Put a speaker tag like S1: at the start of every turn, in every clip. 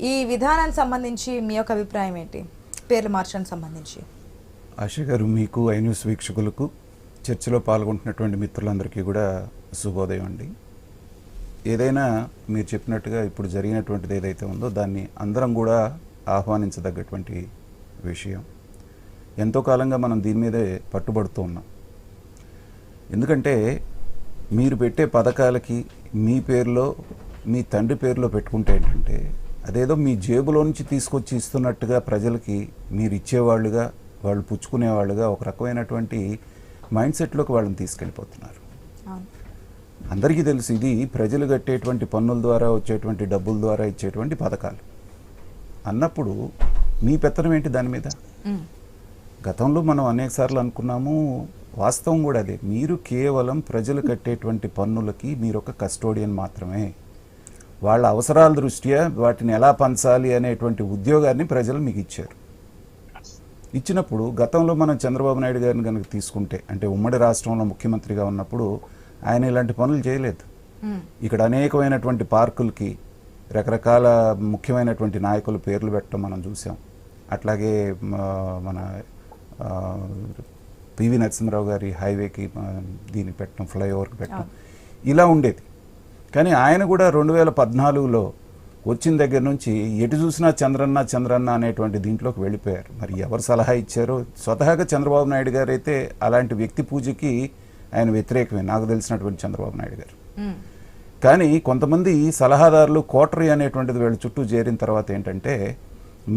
S1: ఈ విధానానికి సంబంధించి మీ యొక్క అభిప్రాయం ఏంటి? పేర్లు మార్చడానికి సంబంధించి.
S2: ఆశ గారు మీకు ఐన్యూస్ వీక్షకులకు చర్చలో పాల్గొంటున్నటువంటి మిత్రులందరికీ కూడా శుభోదయం అండి. ఏదైనా మీరు చెప్పినట్టుగా ఇప్పుడు జరిగినటువంటిది ఏదైతే ఉందో దాన్ని అందరం కూడా ఆహ్వానించదగ్గటువంటి విషయం. ఎంతో కాలంగా మనం దీని మీదే పట్టుబడుతూ ఉన్నాం. ఎందుకంటే మీరు పెట్టే పథకాలకి మీ పేరులో మీ తండ్రి పేరులో పెట్టుకుంటే ఏంటంటే అదేదో మీ జేబులో నుంచి తీసుకొచ్చి ఇస్తున్నట్టుగా ప్రజలకి మీరు ఇచ్చేవాళ్ళుగా వాళ్ళు పుచ్చుకునేవాళ్ళుగా ఒక రకమైనటువంటి మైండ్ సెట్లోకి వాళ్ళని తీసుకెళ్ళిపోతున్నారు. అందరికీ తెలుసు ఇది ప్రజలు కట్టేటువంటి పన్నుల ద్వారా వచ్చేటువంటి డబ్బుల ద్వారా ఇచ్చేటువంటి పథకాలు. అన్నప్పుడు మీ పెత్తనం ఏంటి దాని మీద. గతంలో మనం అనేక సార్లు అనుకున్నాము వాస్తవం కూడా అదే. మీరు కేవలం ప్రజలు కట్టేటువంటి పన్నులకి మీరు ఒక కస్టోడియన్ మాత్రమే. వాళ్ళ అవసరాల దృష్ట్యా వాటిని ఎలా పంచాలి అనేటువంటి ఉద్యోగాన్ని ప్రజలు మీకు ఇచ్చారు. ఇచ్చినప్పుడు గతంలో మనం చంద్రబాబు నాయుడు గారిని కనుక తీసుకుంటే అంటే ఉమ్మడి రాష్ట్రంలో ముఖ్యమంత్రిగా ఉన్నప్పుడు ఆయన ఇలాంటి పనులు చేయలేదు. ఇక్కడ అనేకమైనటువంటి పార్కులకి రకరకాల ముఖ్యమైనటువంటి నాయకుల పేర్లు పెట్టడం మనం చూసాం. అట్లాగే మన పివి నరసింహరావు గారి హైవేకి ఆ, దీనికి పెట్టడం ఫ్లైఓవర్కి పెట్టడం. ఇలా ఉండేది. కానీ ఆయన కూడా రెండు వేల పద్నాలుగులో వచ్చిన దగ్గర నుంచి ఎటు చూసినా చంద్రన్న చంద్రన్న అనేటువంటి దీంట్లోకి వెళ్ళిపోయారు. మరి ఎవరు సలహా ఇచ్చారో? స్వతహాగా చంద్రబాబు నాయుడు గారు అయితే అలాంటి వ్యక్తి పూజకి ఆయన వ్యతిరేకమే. నాకు తెలిసినటువంటి చంద్రబాబు నాయుడు గారు. కానీ కొంతమంది సలహాదారులు కోటరీ అనేటువంటిది వీళ్ళ చుట్టూ చేరిన తర్వాత ఏంటంటే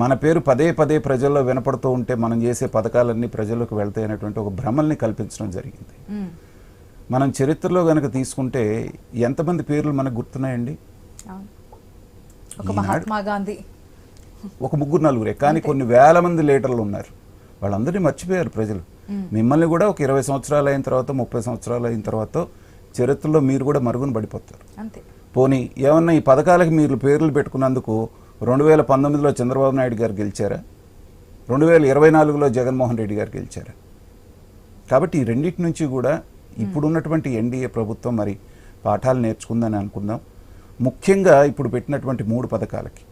S2: మన పేరు పదే పదే ప్రజల్లో వినపడుతూ ఉంటే మనం చేసే పథకాలన్నీ ప్రజలకు వెళ్తాయి అనేటువంటి ఒక భ్రమల్ని కల్పించడం జరిగింది. మనం చరిత్రలో గనక తీసుకుంటే ఎంతమంది పేర్లు మనకు గుర్తున్నాయండి?
S1: ఒక
S2: ఈనాడు-
S1: మహాత్మా గాంధీ.
S2: ఒక ముగ్గురు నలుగురే కానీ కొన్ని వేల మంది లీడర్లు ఉన్నారు. వాళ్ళందరినీ మర్చిపోయారు ప్రజలు. మిమ్మల్ని కూడా ఒక ఇరవై సంవత్సరాలు అయిన తర్వాత ముప్పై సంవత్సరాలు అయిన తర్వాత చరిత్రలో మీరు కూడా మరుగున పడిపోతారు. పోనీ ఏమన్నా ఈ పథకాలకి మీరు పేర్లు పెట్టుకున్నందుకు రెండు వేల పంతొమ్మిదిలో చంద్రబాబు నాయుడు గారు గెలిచారా? రెండు వేల ఇరవై నాలుగులో జగన్మోహన్ రెడ్డి గారు గెలిచారా? కాబట్టి ఈ రెండింటి నుంచి కూడా ఇప్పుడున్నటువంటి ఎన్డీఏ ప్రభుత్వం మరి పాఠాలు నేర్చుకుందని అనుకుందాం. ముఖ్యంగా ఇప్పుడు పెట్టినటువంటి మూడు పథకాలకి.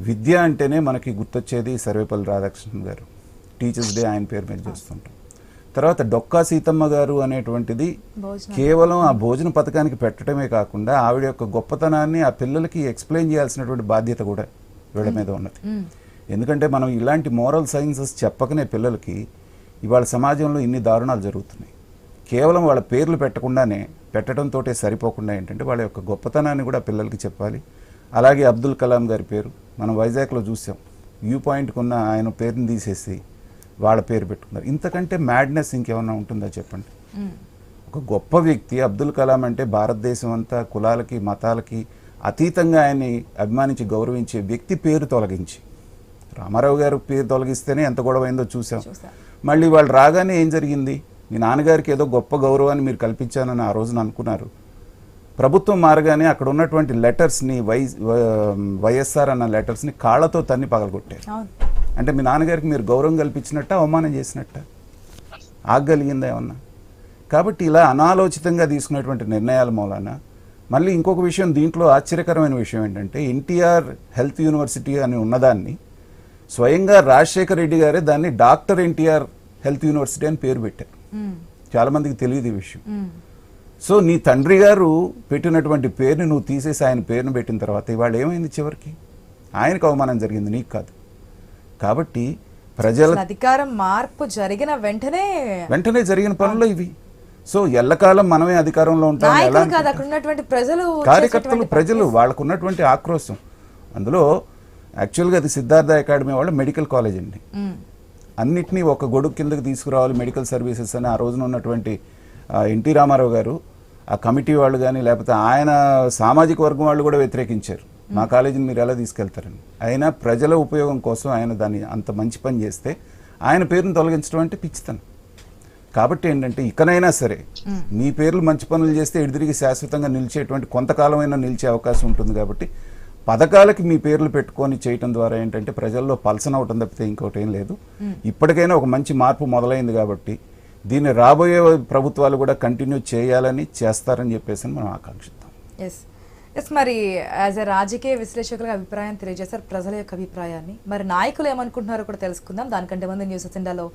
S2: విద్య అంటేనే మనకి గుర్తొచ్చేది సర్వేపల్లి రాధాకృష్ణన్ గారు. టీచర్స్ డే ఆయన పేరు మీద చేస్తుంటాం. తర్వాత డొక్కా సీతమ్మ గారు అనేటువంటిది కేవలం ఆ భోజన పథకానికి పెట్టడమే కాకుండా ఆవిడ యొక్క గొప్పతనాన్ని ఆ పిల్లలకి ఎక్స్ప్లెయిన్ చేయాల్సినటువంటి బాధ్యత కూడా వీళ్ళ మీద ఉన్నది. ఎందుకంటే మనం ఇలాంటి మోరల్ సైన్సెస్ చెప్పకనే పిల్లలకి ఇవాళ సమాజంలో ఇన్ని దారుణాలు జరుగుతున్నాయి. కేవలం వాళ్ళ పేర్లు పెట్టకుండానే పెట్టడంతో సరిపోకుండా ఏంటంటే వాళ్ళ యొక్క గొప్పతనాన్ని కూడా పిల్లలకి చెప్పాలి. అలాగే అబ్దుల్ కలాం గారి పేరు మనం వైజాగ్లో చూసాం. వ్యూ పాయింట్కి ఉన్న ఆయన పేరుని తీసేసి వాళ్ళ పేరు పెట్టుకున్నారు. ఇంతకంటే మ్యాడ్నెస్ ఇంకేమన్నా ఉంటుందా చెప్పండి. ఒక గొప్ప వ్యక్తి అబ్దుల్ కలాం అంటే భారతదేశం అంతా కులాలకి మతాలకి అతీతంగా ఆయన్ని అభిమానించి గౌరవించే వ్యక్తి పేరు తొలగించి. రామారావు గారు పేరు తొలగిస్తేనే ఎంత గొడవ అయిందో చూసాం. మళ్ళీ వాళ్ళు రాగానే ఏం జరిగింది? మీ నాన్నగారికి ఏదో గొప్ప గౌరవాన్ని మీరు కల్పించానని ఆ రోజున అనుకున్నారు. ప్రభుత్వం మారగానే అక్కడ ఉన్నటువంటి లెటర్స్ని వై వైఎస్ఆర్ అన్న లెటర్స్ని కాళ్ళతో తన్ని పగలగొట్టారు. అంటే మీ నాన్నగారికి మీరు గౌరవం కల్పించినట్ట అవమానం చేసినట్ట? ఆగగలిగిందా ఏమన్నా? కాబట్టి ఇలా అనాలోచితంగా తీసుకున్నటువంటి నిర్ణయాల మూలాన మళ్ళీ ఇంకొక విషయం దీంట్లో ఆశ్చర్యకరమైన విషయం ఏంటంటే ఎన్టీఆర్ హెల్త్ యూనివర్సిటీ అని ఉన్నదాన్ని స్వయంగా రాజశేఖర రెడ్డి గారే దాన్ని డాక్టర్ ఎన్టీఆర్ హెల్త్ యూనివర్సిటీ అని పేరు పెట్టారు. చాలామందికి తెలియదు ఈ విషయం. సో నీ తండ్రి గారు పెట్టినటువంటి పేరుని నువ్వు తీసేసి ఆయన పేరును పెట్టిన తర్వాత ఇవాళ ఏమైంది చివరికి? ఆయనకు అవమానం జరిగింది నీకు కాదు. కాబట్టి ప్రజల
S1: అధికారం మార్పు జరిగిన వెంటనే
S2: వెంటనే జరిగిన పనులు ఇవి. సో ఎల్లకాలం మనమే అధికారంలో ఉంటాం
S1: ప్రజలు
S2: కార్యకర్తలు ప్రజలు వాళ్ళకు ఉన్నటువంటి ఆక్రోశం. అందులో యాక్చువల్గా అది సిద్ధార్థ అకాడమీ వాళ్ళ మెడికల్ కాలేజ్ అండి. అన్నిటినీ ఒక గొడుగు కిందకి తీసుకురావాలి మెడికల్ సర్వీసెస్ అని ఆ రోజున ఉన్నటువంటి ఎన్టీ రామారావు గారు. ఆ కమిటీ వాళ్ళు కానీ లేకపోతే ఆయన సామాజిక వర్గం వాళ్ళు కూడా వ్యతిరేకించారు. మా కాలేజీని మీరు ఎలా తీసుకెళ్తారని. అయినా ప్రజల ఉపయోగం కోసం ఆయన దాన్ని అంత మంచి పని చేస్తే ఆయన పేరును తొలగించడం అంటే పిచ్చితనం. కాబట్టి ఏంటంటే ఇకనైనా సరే మీ పేర్లు మంచి పనులు చేస్తే ఎడిదిరిగి శాశ్వతంగా నిలిచేటువంటి కొంతకాలమైనా నిలిచే అవకాశం ఉంటుంది కాబట్టి పథకాలకి మీ పేర్లు పెట్టుకొని చేయటం ద్వారా ఏంటంటే ప్రజల్లో పలసన అవటం తప్పితే ఇంకోటి ఏం లేదు ఇప్పటికైనా ఒక మంచి మార్పు మొదలైంది కాబట్టి దీన్ని రాబోయే ప్రభుత్వాలు కూడా కంటిన్యూ చేయాలని చేస్తారని చెప్పేసి మనం ఆకాంక్షిద్దాం.
S1: ఎస్ ఎస్ మరి యాజ్ ఎ రాజకీయ విశ్లేషకుల అభిప్రాయం తెలియజేశారు ప్రజల యొక్క అభిప్రాయాన్ని. మరి నాయకులు ఏమనుకుంటున్నారో కూడా తెలుసుకుందాం. దానికంటే ముందు న్యూస్ అజెండాలో